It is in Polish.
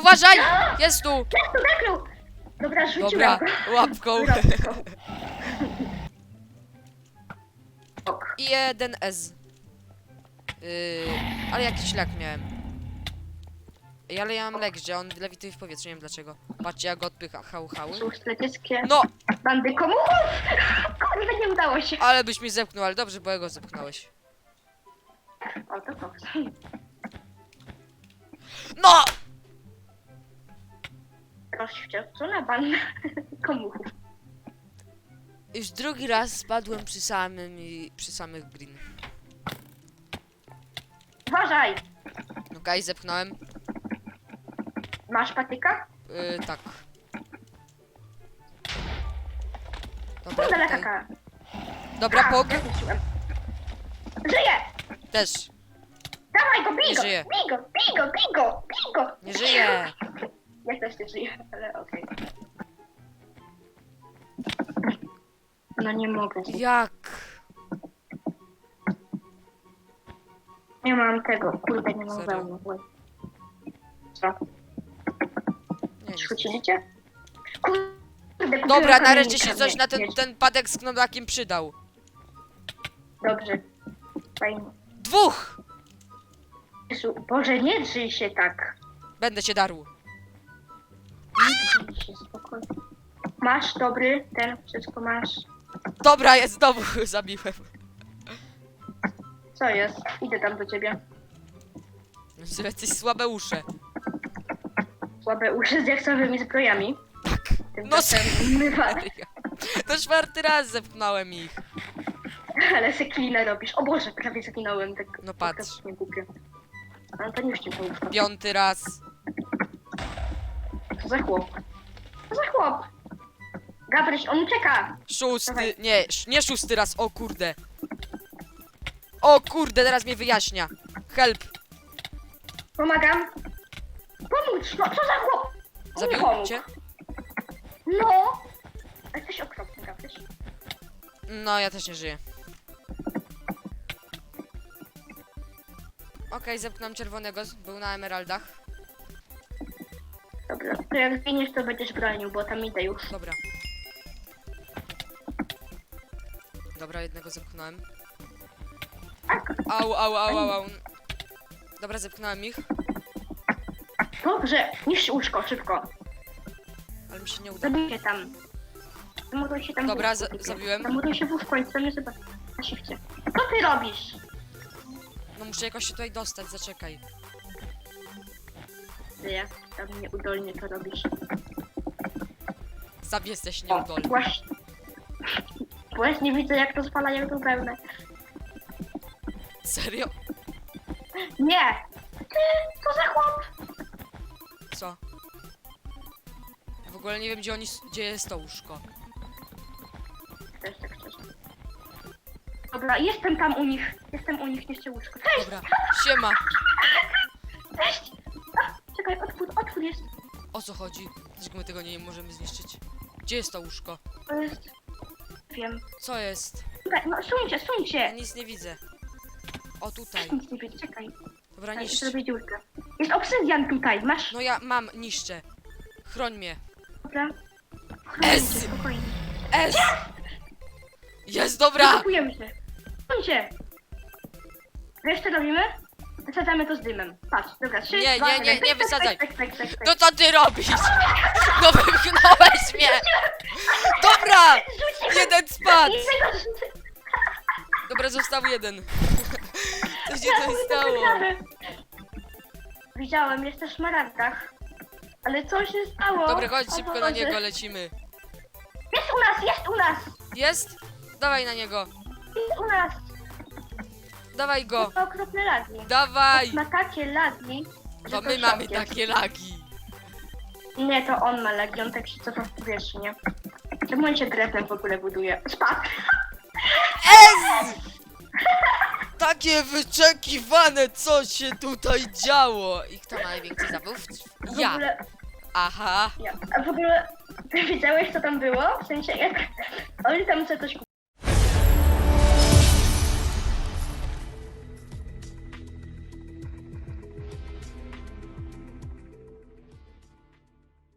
uważaj! Jest tu! Jak to nakrył? Dobra, rzuciłem Dobra, go. łapką. Ok. I jeden S. Yy, ale jakiś lek miałem. Ej, ale ja mam lek, że on lewituje w powietrzu, nie wiem dlaczego. Patrzcie, jak go odpycha hał hały. Są szlachetnie No, bandy komuchów! Kurde, nie udało się. ale byś mi zepchnął, ale dobrze, bo jego zepchnąłeś. O, to to. No! Rozwścieczona banda komuchów. Już drugi raz spadłem przy samym, przy samych green. Uważaj! Okej, zepchnąłem. Masz patyka? Yy, tak. Dobra, Kurde, tutaj. lekaka. Dobra, A, pog. Żyje! Też. Dawaj go, bij Nie go! żyje. Bij go, bij go, bij go, bij go! Nie żyje. Ja też nie żyję, ale okej. No nie mogę. Jak? Nie mam tego, kurde, nie mam Serio? wełny. Co? Nie, nie. Cię? Kurde, kupiłem Dobra, nareszcie się coś na ten, ten padek z knodakiem przydał. Dobrze. Fajnie. Dwóch! Jezu, Boże, nie drzyj się tak. Będę się darł. Masz dobry, ten, wszystko masz. Dobra, jest znowu zabiłem. Co jest? Idę tam do ciebie. Że Jesteś słabe usze. Słabe uszy z jaksowymi zbrojami. Tak. No mywa, To czwarty raz zepchnąłem ich. ale se klinę robisz. O Boże, prawie zaginąłem. Tak, No patrz. tak Nie głupio. Ale to nie już. Piąty raz. Co za chłop? Co za chłop? Gabryś, on ucieka! Szósty. Nie, sz- nie szósty raz, o kurde. O kurde, teraz mnie wyjaśnia. Help. Pomagam. Pomóż, no co za chłop? On mi Zabił pomógł. cię? No! Jesteś okropny, Gabryś. No, ja też nie żyję. Okej, zepchnąłem czerwonego, był na emeraldach. Dobra, to jak zginiesz, to będziesz bronił, bo tam idę już. Dobra. Dobra, jednego zepchnąłem. Tak. Au, au, au, au, au. Dobra, zepchnąłem ich, Dobrze, niszcz łóżko, szybko. ale mi się nie uda. Zabijcie tam. Zamuruj się tam w Dobra, łóżku, za- typie. zabiłem. Zamuruj się w łóżko i co nie zobaczy. Na shifcie. Co ty robisz? No muszę jakoś się tutaj dostać, zaczekaj. Ty jak tam nieudolnie to robisz. Sam jesteś O, nieudolny. właśnie. Właśnie widzę, jak to spalają tą wełnę. Serio? Nie! Ty, co za chłop? Co? Ja w ogóle nie wiem, gdzie oni, s- gdzie jest to łóżko. Też tak szczerze. Dobra, jestem tam u nich. Jestem u nich, niszczę łóżko. Cześć! Dobra, siema. Cześć! A, czekaj, otwór, otwór jest. O co chodzi? Dlaczego my tego nie możemy zniszczyć? Gdzie jest to łóżko? To jest... Wiem. Co jest? Czekaj, no suńcie, Ja suńcie! nic nie widzę. O, tutaj. Nic nie widzę, czekaj. Dobra, Czekaj, niszcz. zrobię dziurkę. Jest obsydian tutaj, masz? No ja mam, niszczę. Chroń mnie. Dobra. S! Chroncie, spokojnie. S! Jest, dobra! Zakupujemy się. Suńcie! Wiesz co robimy? Wysadzamy to z dymem. Patrz, dobra, trzy, Nie, dwa, nie, jeden. nie, nie Pyk, pyk, wysadzaj. pyk, pyk, pyk, pyk, pyk. No co ty robisz? No wypchnąłeś mnie! Dobra! Jeden spadł! I tego, Dobra, został jeden. Co się tutaj stało? Widziałem, jest na szmaragdach. Ale co się stało? Dobra, chodź O szybko na niego, lecimy. Jest u nas, jest u nas! Jest? Dawaj na niego. Jest u nas! Dawaj go. To okropne lagi. Dawaj! Ma takie lagi. że To my szok mamy jest. takie lagi. Nie, to on ma lagi, on tak się cofa w powietrzu, nie? Czemu on się drewnem w ogóle buduje? Spadł! S! Takie wyczekiwane, co się tutaj działo. I kto ma największy zawód? W Ja. ogóle, Aha. ja. A w ogóle, ty widziałeś co tam było? W sensie jak oni tam sobie coś